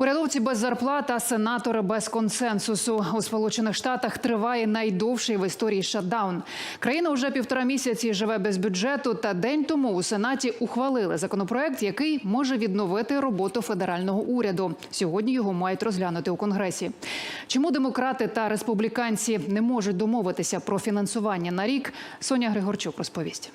Урядовці без зарплат, а сенатори без консенсусу. У Сполучених Штатах триває найдовший в історії шатдаун. Країна вже півтора місяці живе без бюджету. Та день тому у сенаті ухвалили законопроект, який може відновити роботу федерального уряду. Сьогодні його мають розглянути у конгресі. Чому демократи та республіканці не можуть домовитися про фінансування на рік? Соня Григорчук розповість.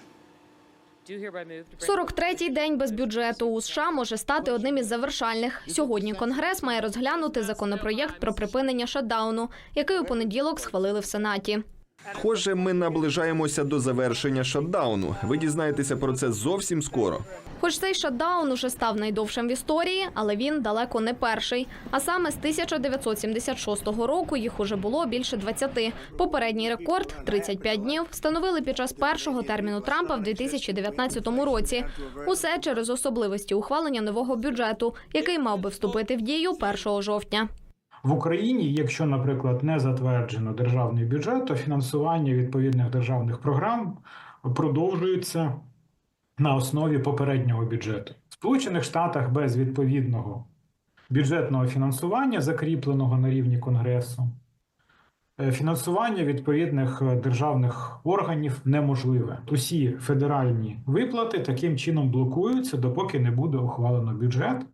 43-й день без бюджету у США може стати одним із завершальних. Сьогодні Конгрес має розглянути законопроєкт про припинення шатдауну, який у понеділок схвалили в Сенаті. Схоже, ми наближаємося до завершення шатдауну. Ви дізнаєтеся про це зовсім скоро. Хоч цей шатдаун уже став найдовшим в історії, але він далеко не перший. А саме з 1976 року їх уже було більше 20. Попередній рекорд 35 днів встановили під час першого терміну Трампа в 2019 році. Усе через особливості ухвалення нового бюджету, який мав би вступити в дію 1 жовтня. В Україні, якщо, наприклад, не затверджено державний бюджет, то фінансування відповідних державних програм продовжується на основі попереднього бюджету. В Сполучених Штатах без відповідного бюджетного фінансування, закріпленого на рівні Конгресу, е, фінансування відповідних е, державних органів неможливе. Усі федеральні виплати таким чином блокуються, допоки не буде ухвалено бюджет.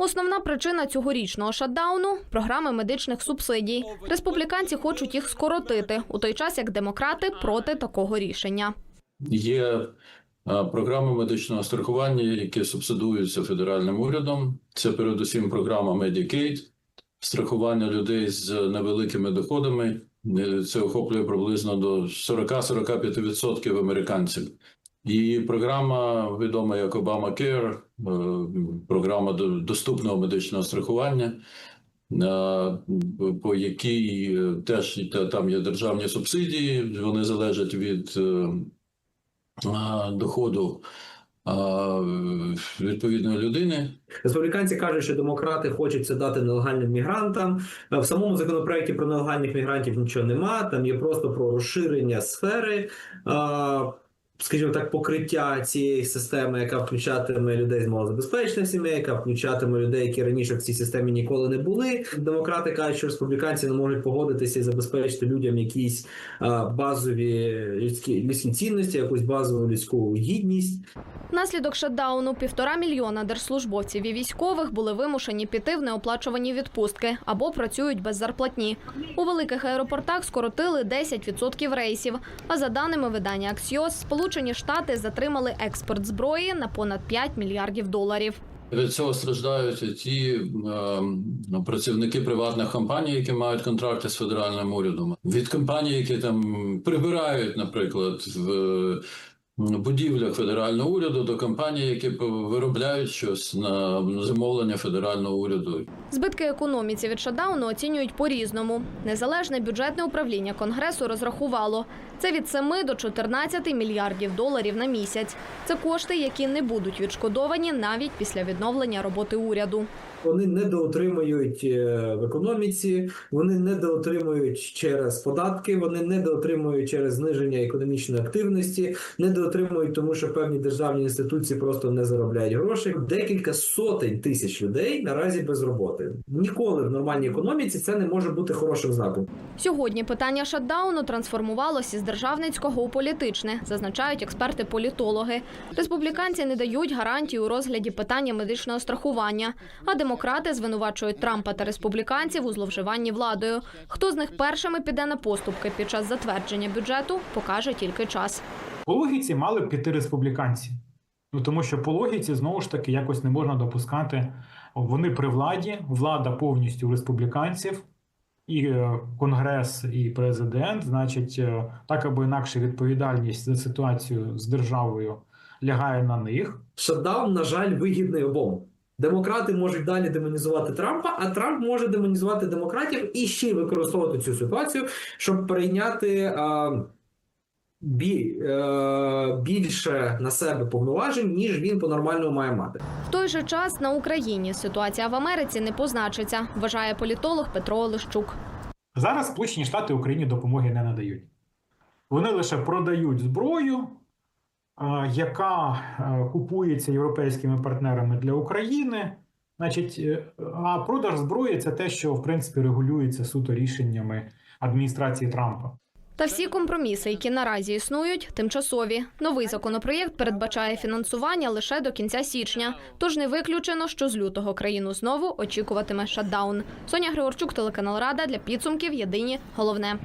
Основна причина цьогорічного шатдауну – програми медичних субсидій. Республіканці хочуть їх скоротити, у той час як демократи проти такого рішення. Є е, програми медичного страхування, які субсидуються федеральним урядом. Це передусім програма Medicaid, страхування людей з невеликими доходами. Е, Це охоплює приблизно до 40-45% американців. І програма відома як Obamacare, програма до- доступного медичного страхування, е, по якій е, теж там є державні субсидії, вони залежать від е, доходу відповідної людини. Республіканці кажуть, що демократи хочуть це дати нелегальним мігрантам. В самому законопроекті про нелегальних мігрантів нічого нема. Там є просто про розширення сфери, скажімо так, покриття цієї системи, яка включатиме людей з малозабезпечених сімей, яка включатиме людей, які раніше в цій системі ніколи не були. Демократи кажуть, що республіканці не можуть погодитися і забезпечити людям якісь базові людські людські цінності, якусь базову людську гідність. Внаслідок шатдауну півтора мільйона держслужбовців і військових були вимушені піти в неоплачувані відпустки або працюють без зарплатні. У великих аеропортах скоротили 10% рейсів. А за даними видання Axios, Сполучені Штати затримали експорт зброї на понад 5 мільярдів доларів. Від цього страждають ті е, працівники приватних компаній, які мають контракти з федеральним урядом. Від компаній, які там прибирають, наприклад, в е, будівлях федерального уряду, до компаній, які виробляють щось на замовлення федерального уряду. Збитки економіці від шатдауну оцінюють по-різному. Незалежне бюджетне управління Конгресу розрахувало це від 7 до 14 мільярдів доларів на місяць. Це кошти, які не будуть відшкодовані навіть після відновлення роботи уряду. Вони недоотримують е, в економіці, вони недоотримують через податки, вони недоотримують через зниження економічної активності, недоотримують, тому що певні державні інституції просто не заробляють грошей. Декілька сотень тисяч людей наразі без роботи. Ніколи в нормальній економіці це не може бути хорошим знаком. Сьогодні питання шатдауну трансформувалося із державницького у політичне, зазначають експерти-політологи. Республіканці не дають гарантії у розгляді питання медичного страхування, а демократи звинувачують Трампа та республіканців у зловживанні владою. Хто з них першими піде на поступки під час затвердження бюджету, покаже тільки час. По логіці мали б піти республіканці. Ну тому що по логіці знову ж таки якось не можна допускати. Вони при владі, влада повністю республіканців, і е, конгрес, і президент. Значить, е, так або інакше відповідальність за ситуацію з державою лягає на них. Шатдаун, на жаль, вигідний обом. Демократи можуть далі демонізувати Трампа, а Трамп може демонізувати демократів і ще використовувати цю ситуацію, щоб прийняти а, бі, е, більше на себе повноважень, ніж він по-нормальному має мати. В той же час на Україні ситуація в Америці не позначиться, вважає політолог Петро Олещук. Зараз Сполучені Штати Україні допомоги не надають. Вони лише продають зброю, е, яка е, купується європейськими партнерами для України Значить, а продаж зброї це те, що в принципі регулюється суто рішеннями адміністрації Трампа. Та всі компроміси, які наразі існують, тимчасові. Новий законопроєкт передбачає фінансування лише до кінця січня. Тож не виключено, що з лютого країну знову очікуватиме шатдаун. Соня Григорчук, телеканал Рада для підсумків. Єдині головне.